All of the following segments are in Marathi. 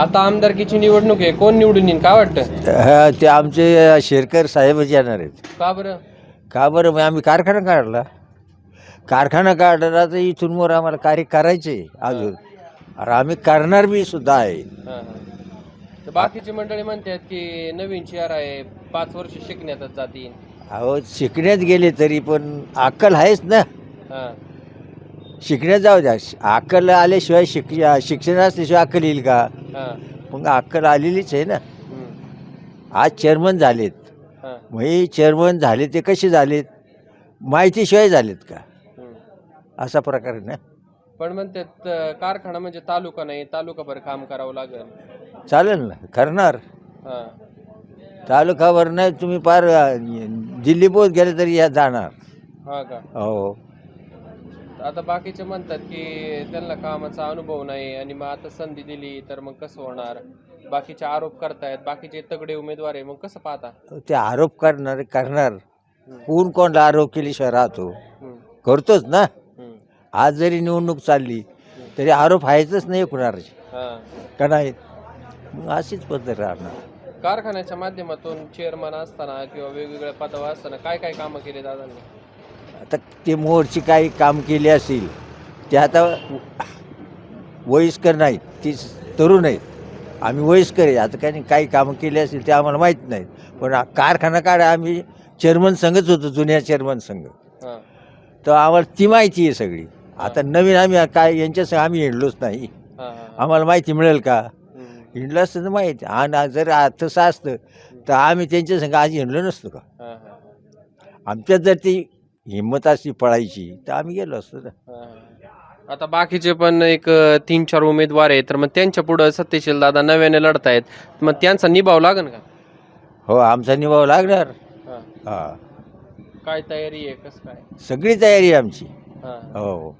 आता आमदारकीची निवडणूक आहे. कोण निवडून येईल काय वाटतं? हा, ते आमचे शेरकर साहेबच येणार आहेत. का बरं? का बरं? मग आम्ही कारखाना काढला. कारखाना काढला तर इथून मोर आम्हाला कार्य करायचे अजून. अरे आम्ही करणार बी सुद्धा आहे. हा, हा. तर बाकीची मंडळी म्हणतात की नवीन चेहरा आहे. पाच वर्ष शिकण्यातच जातील. अहो शिकण्यात गेले तरी पण अक्कल आहेच ना. हा. शिकण्यात जाऊ द्या. अक्कल आल्याशिवाय शिक शिक्षण असल्याशिवाय अक्कल येईल का? मग अक्कल आलेलीच आहे ना. आज चेअरमन झालेत. हा. मग हे चेअरमन झाले ते कसे झालेत? माहितीशिवाय झालेत का. असा प्रकार आहे ना. पण म्हणतात अं, कारखाना म्हणजे तालुका नाही तालुकाभर काम करावं लागेल. चालेल ना. करणार. हा. तालुकावर नाही तुम्ही पार अ, दिल्ली पोहोच गेले तरी या जाणार. हा का? हो. आता बाकीचे म्हणतात की त्यांना कामाचा अनुभव नाही आणि मग आता संधी दिली तर मग कसं होणार? बाकीचे आरोप करतायत बाकीचे तगडे उमेदवार आहे मग कसं पाहता? ते आरोप करणार करणार. कोण कोणला आरोप केल्याशिवाय राहतो? करतोच ना. आज जरी निवडणूक चालली तरी आरोप व्हायचंच नाही कुणाचे हा. का नाही? मग अशीच पद्धत राहणार. कारखान्याच्या माध्यमातून चेअरमन असताना किंवा वेगवेगळ्या पदावर असताना काय काय कामं केले दादांनी? आता ते मोरची काही काम केली असेल ते आता वयस्कर नाहीत ती तरुण आहेत. आम्ही वयस्कर आहे आता काही काही कामं केली असेल ते आम्हाला माहीत नाहीत. पण कारखाना काढा आम्ही चेअरमन संघच होतो जुन्या चेअरमन संघ. हा. तर आम्हाला ती माहिती आहे सगळी. आता नवीन आम्ही काय यांच्यासंग आम्ही हिंडलोच नाही. आम्हाला माहिती मिळेल का? हिंडलं असतं तर माहिती. आणि जर तसं असतं तर आम्ही त्यांच्या संग आज हिंडलो नसतो का? आमच्यात जर ती हिंमत असती पळायची तर आम्ही गेलो असतो ना. आता बाकीचे पण एक अं, तीन चार उमेदवार आहेत तर मग त्यांच्या पुढं सत्यशील दादा नव्याने लढतायत. मग त्यांचा निभाव लागन का? हो आमचा निभाव लागणार. हा. हा. काय तयारी आहे कसं काय? सगळी तयारी आहे आमची. हा. हो.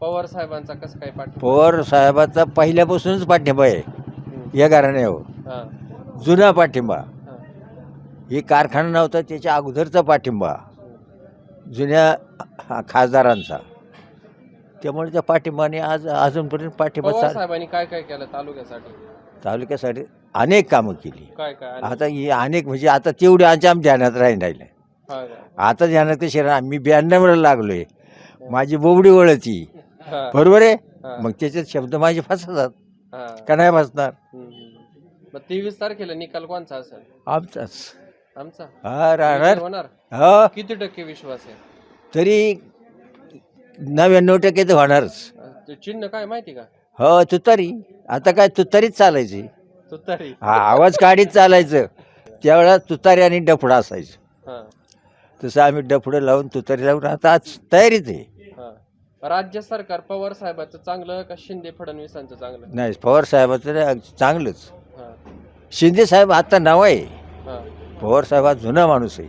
पवार साहेबांचा कसं काय पाठ पवार साहेबाचा पहिल्यापासूनच पाठिंबा आहे. या घराने हो. जुना पाठिंबा. हे कारखाना नव्हता त्याच्या अगोदरचा पाठिंबा. जुन्या खासदारांचा. त्यामुळे त्या पाठिंबाने आज अजूनपर्यंत पाठिंबा पवार चाल साहेबांनी काय काय केलं तालुक्यासाठी? तालुक्यासाठी अनेक कामं केली. काय काय आणि- आता ही अनेक म्हणजे आता तेवढे आमच्या आम ध्यानात राहील राहिले. हा का? आता ध्यानात कशी राहणार मी ब्याण्णवला लागलोय. माझी बोबडी वळती. हा, बरोबर आहे? मग त्याच्यात शब्द माझे फसतात. हा. का नाही फसणार? हम्म. मग तेवीस तारखेला निकाल कोणचा असेल? आमचाच. आमचा. हा राहणार. होणार हो. किती टक्के विश्वास आहे? तरी नव्याण्णव टक्के तर होणारच. ते चिन्ह काय माहिती का? हो तुतारी. आता काय तुतारीच चालायची. तुतारी. हा आवाज काढीत चालायचं. त्यावेळेला तुतारी आणि डफडं असायचं. हा. तसं आम्ही डफडं लावून तुतारी लावून आता आज तयारीच आहे. हा. राज्य सरकार पवार साहेबाचं चांगलं का शिंदे फडणवीसांचं चांगलं? नाही पवार साहेबाचं चांगलंच. हा. शिंदे साहेब आता नाव आहे. हा पवार साहेब हा जुना माणूस आहे